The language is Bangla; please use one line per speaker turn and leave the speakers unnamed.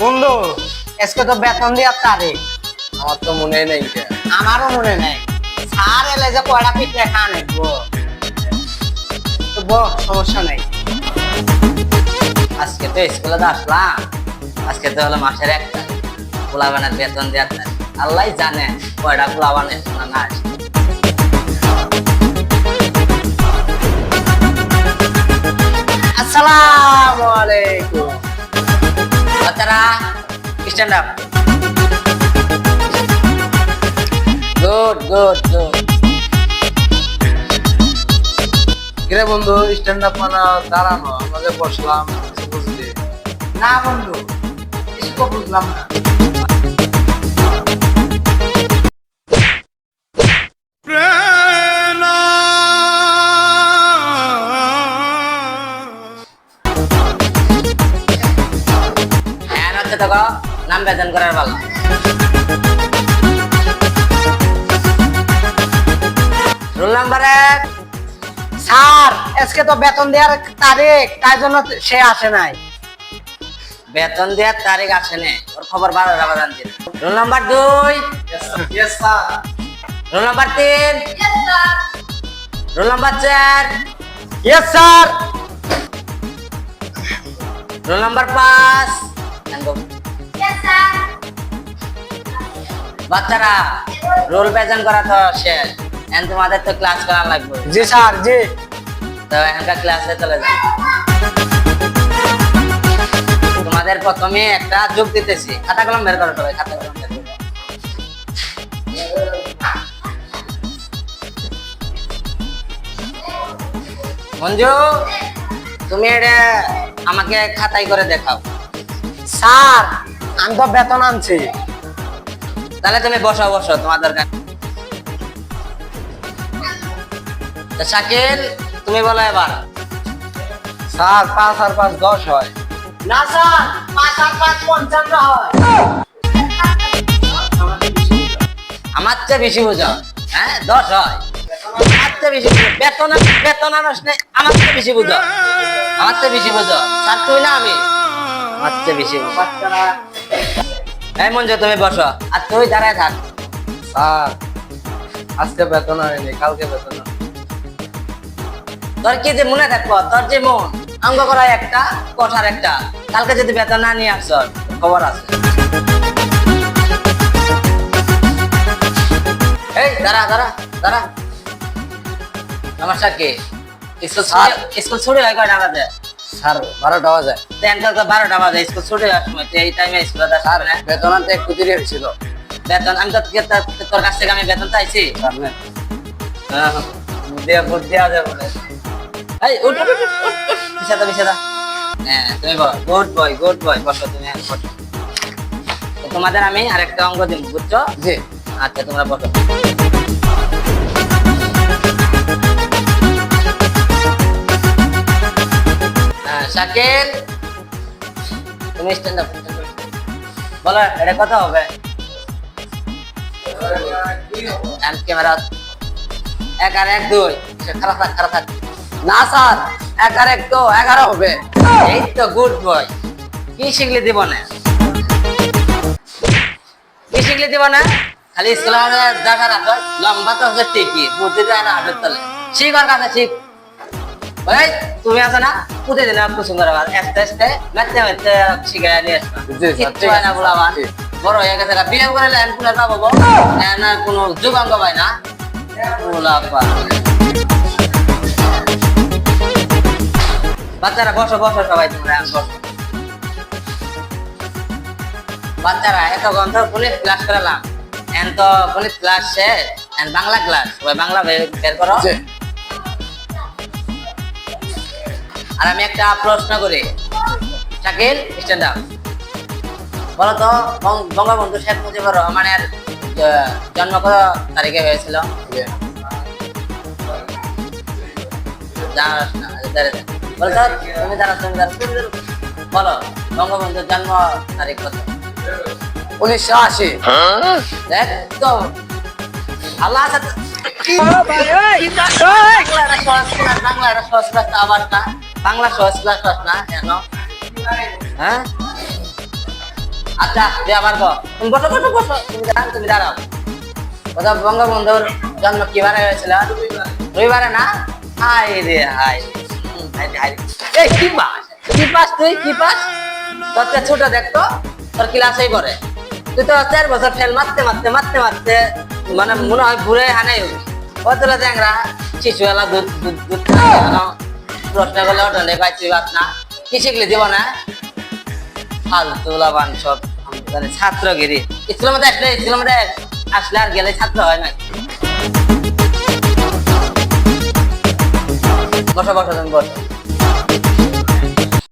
বন্ধু আজকে তো বেতন দেওয়ার তারিখ
আমার তো মনে নেই
আমারও মনে নেই। স্যার এলে যে কয়টা পিঠে খান সমস্যা নেই।
আজকে তো স্কুলে তো আসলাম। আজকে তো হলো মাসের এক তারিখ। পোলাবানের বেতন দেওয়ার তারিখ আল্লাহ জানে কয়টা পোলাবানের শোনা না আসে
আসসালামু আলাইকুম।
বাচ্চারা stand up good good good
কিরে বন্ধু স্ট্যান্ড আপ মানে দাঁড়ানো আমাদের বসলাম, কিছু বুঝলি?
না বন্ধু, কিছু বুঝলাম না।
গো, নাম বেতন করার পালা। রোল নাম্বার এক
স্যার আজকে তো বেতন দেওয়ার তারিখ তাই জন্য সে আসে নাই।
বেতন দেওয়ার তারিখ আসে নে ওর খবর বারো টাকা জানছি রোল নাম্বার দুই রোল নাম্বার তিন রোল নাম্বার চার।
ইয়েস স্যার
রোল নাম্বার পাঁচ. বাচ্চারা রোল প্রেজেন্ট করা তো শেষ। এখন তোমাদের তো ক্লাস করা লাগবে।
জি স্যার জি।
তো এখানকার ক্লাসে চলে যাও। তোমাদের প্রথমে একটা যোগ দিতেছি। খাতা কলম বের করো সবাই খাতা কলম বের মঞ্জু তুমি এটা আমাকে খাতাই করে দেখাও।
স্যার আমি তো বেতন আনছি।
তাহলে তুমি বসো বসো, তোমার দরকার। তুমি বলো এবার।
স্যার, পাঁচ আর পাঁচ দশ হয়।
না স্যার, পাঁচ আর পাঁচ পঞ্চান্ন হয়।
আমার চেয়ে বেশি বোঝো। হ্যাঁ দশ হয়। আমার চেয়ে বেশি বেতন আমার চেয়ে বেশি বুঝো। আমার চেয়ে বেশি বুঝো। তুই না আমি। আমার চেয়ে বেশি বুঝো।
বাচ্চারা
এই মঞ্জু তুমি বসো। আর তুই দাঁড়ায় থাক।
স্যার আজকে বেতন হয়নি কালকে বেতন
তোর কি যে মনে থাকব? তোর যে মন অঙ্গ করা একটা কষার একটা। কালকে যদি বেতন না নিয়ে আসছ খবর আছে। এই দাঁড়া দাঁড়া দাঁড়া। নমস্কার কি? স্কুল স্কুল ছুটি হয় কয়টা বাজে?
স্যার বারোটা বাজে।
বারোটা বাজে স্কুল ছুটি হওয়ার সময় এই টাইমে স্কুলে
স্যার বেতন আনতে একটু দেরি হয়েছিল।
বেতন আমি তো তোর- কাছ থেকে আমি বেতন চাইছি?
নেন।
হ্যাঁ, দিয়ে ভোট দেওয়া যাবে না। এই, উঠ, শাকিল, তুমি স্ট্যান্ড আপ বলো, এটা কত হবে? ক্যামেরা এক আর এক দুই। খারাপ থাক খারাপ থাক।
না স্যার, এক আর এক তো এগারো হবে।
এই তো গুড বয় কি শিখলে দিব না কি শিখলে দিব না খালি স্কুলে দেখা রাখো লম্বা তো হচ্ছে ঠিকই, বুদ্ধি দেয় না হাটের তলে। শিখ আর কাছে, শিখ। তুমি আছে না? করে আসবা
জি, স্যার,
কিচ্ছু
ঠিক
হয় না
আছে,
বলাবান
জি।
বড় হয়ে গেছে বিয়ে করে পুলে পাবো গো না কোনো যুগাঙ্গ পাই না। পোলাপা বাচ্চারা বসো বসো সবাই তোমরা বসো। বাচ্চারা এত গন্ধ পুলিশ ক্লাস করালাম এন তো পুলিশ ক্লাস শেষ। বাংলা ক্লাস বাংলা বের করো। আর আমি একটা প্রশ্ন করি। শাকিল স্ট্যান্ড আপ বলো তো বং- বঙ্গবন্ধু শেখ মুজিবুর রহমানের জন্ম কত তারিখে হয়েছিল? আচ্ছা, দাঁড়িয়ে থাক। বলো তুমি তুমি বলো বঙ্গবন্ধুর জন্ম তারিখ কত?
উনিশশো আশি।
তো আল্লাহ বাংলা বাংলা আবার না বাংলা সহজ ক্লাস না কেন হ্যাঁ? আচ্ছা আবার কর তুমি বসো বসো বসো। তুমি দাঁড়াও তুমি দাঁড়াও। কথা বঙ্গবন্ধুর জন্ম কিবারে হয়েছিল? রবিবারে না? হাই রে হাই। এই, কি পাস? কি পাস তুই? কি পাস? তোর ছোট দেখতো তোর ক্লাসেই করে তুই তো চার বছর ফেল মারতে মারতে মারতে মারতে মানে মনে হয় ঘুরে হানাই হবি। কতটা চ্যাংরা? শিশুবেলা দুধ দুধ দুধ প্রশ্ন করলে ওঠলে পাইছি বাদ না? কি শিখলি দিব না? ফালতুলা বান সব মানে ছাত্রগিরি। স্কুলের মধ্যে আসলে, স্কুলের মধ্যে আসলে আর গেলে ছাত্র হয় না। বসো বসো, তুমি বসো।